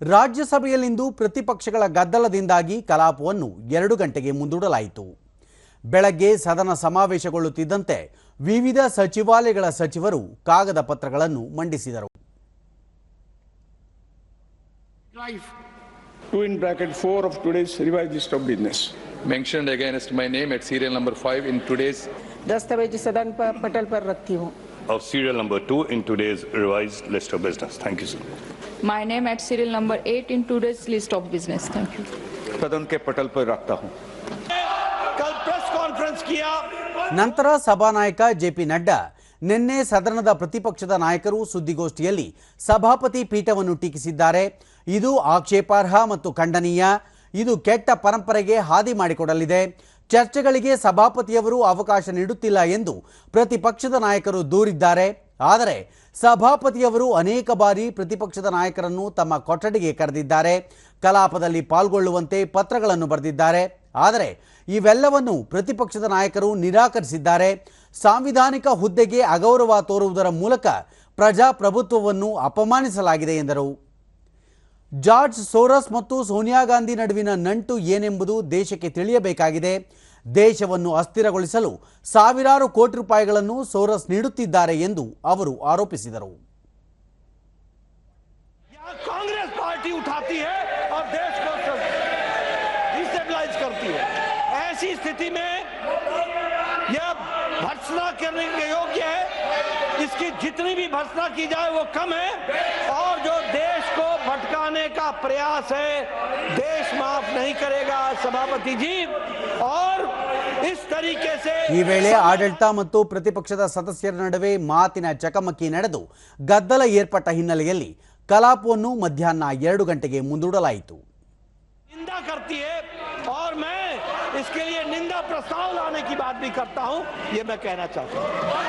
ರಾಜ್ಯಸಭೆಯಲ್ಲಿಂದು ಪ್ರತಿಪಕ್ಷಗಳ ಗದ್ದಲದಿಂದಾಗಿ ಕಲಾಪವನ್ನು ಎರಡು ಗಂಟೆಗೆ ಮುಂದೂಡಲಾಯಿತು. ಬೆಳಗ್ಗೆ ಸದನ ಸಮಾವೇಶಗೊಳ್ಳುತ್ತಿದ್ದಂತೆ ವಿವಿಧ ಸಚಿವಾಲಯಗಳ ಸಚಿವರು ಕಾಗದ ಪತ್ರಗಳನ್ನು ಮಂಡಿಸಿದರು. Of serial number 2 in today's revise list of business. Thank you sir My name at serial number 8 in today's list of business. Thank you. सदन के पटल पर रखता हूं कल प्रेस कॉन्फ्रेंस किया ನಂತರ ಸಭಾನಾಯಕ ಜೆಪಿ ನಡ್ಡಾ ನಿನ್ನೆ ಸದನದ ಪ್ರತಿಪಕ್ಷದ ನಾಯಕರು ಸುದ್ದಿಗೋಷ್ಠಿಯಲ್ಲಿ ಸಭಾಪತಿ ಪೀಠವನ್ನು ಟೀಕಿಸಿದ್ದಾರೆ ಇದು ಆಕ್ಷೇಪಾರ್ಹ ಮತ್ತು ಖಂಡನೀಯ ಇದು ಕೆಟ್ಟ ಪರಂಪರೆಗೆ ಹಾದಿ ಮಾಡಿಕೊಡಲಿದೆ ಚರ್ಚೆಗಳಿಗೆ ಸಭಾಪತಿಯವರು ಅವಕಾಶ ನೀಡುತ್ತಿಲ್ಲ ಎಂದು ಪ್ರತಿಪಕ್ಷದ ನಾಯಕರು ದೂರಿದ್ದಾರೆ ಆದರೆ ಸಭಾಪತಿಯವರು ಅನೇಕ ಬಾರಿ ಪ್ರತಿಪಕ್ಷದ ನಾಯಕರನ್ನು ತಮ್ಮ ಕೊಠಡಿಗೆ ಕರೆದಿದ್ದಾರೆ. ಕಲಾಪದಲ್ಲಿ ಪಾಲ್ಗೊಳ್ಳುವಂತೆ ಪತ್ರಗಳನ್ನು ಬರೆದಿದ್ದಾರೆ. ಆದರೆ ಇವೆಲ್ಲವನ್ನು ಪ್ರತಿಪಕ್ಷದ ನಾಯಕರು ನಿರಾಕರಿಸಿದ್ದಾರೆ. ಸಾಂವಿಧಾನಿಕ ಹುದ್ದೆಗೆ ಅಗೌರವ ತೋರುವುದರ ಮೂಲಕ ಪ್ರಜಾಪ್ರಭುತ್ವವನ್ನು ಅಪಮಾನಿಸಲಾಗಿದೆ ಎಂದರು. ಜಾರ್ಜ್ ಸೋರಸ್ ಮತ್ತು ಸೋನಿಯಾ ಗಾಂಧಿ ನಡುವಿನ ನಂಟು ಏನೆಂಬುದು ದೇಶಕ್ಕೆ ತಿಳಿಯಬೇಕಾಗಿದೆ. ದೇಶವನ್ನು ಅಸ್ಥಿರಗೊಳಿಸಲು ಸಾವಿರಾರು ಕೋಟಿ ರೂಪಾಯಿಗಳನ್ನು ಸೋರಸ್ ನೀಡುತ್ತಿದ್ದಾರೆ ಎಂದು ಅವರು ಆರೋಪಿಸಿದರು. यहाँ कांग्रेस पार्टी उठाती है और देश को डिस्टेबलाइज करती है ऐसी स्थिति में यह भर्सना करने के योग्य है इसकी जितनी भी भर्सना की जाए वो कम है और जो देश को भटकाने का प्रयास है देश माफ नहीं करेगा सभापति जी और इस तरीके से ಈ ವೇಳೆ ಆಡಳಿತ ಮತ್ತು ಪ್ರತಿಪಕ್ಷದ ಸದಸ್ಯರ ನಡುವೆ ಮಾತಿನ ಚಕಮಕಿ ನಡೆದು ಗದ್ದಲ ಏರ್ಪಟ್ಟ ಹಿನ್ನೆಲೆಯಲ್ಲಿ ಕಲಾಪವನ್ನು ಮಧ್ಯಾಹ್ನ ಎರಡು ಗಂಟೆಗೆ ಮುಂದೂಡಲಾಯಿತು निंदा करती है और मैं इसके लिए निंदा प्रस्ताव लाने की बात भी करता हूँ, ये मैं कहना चाहता हूँ।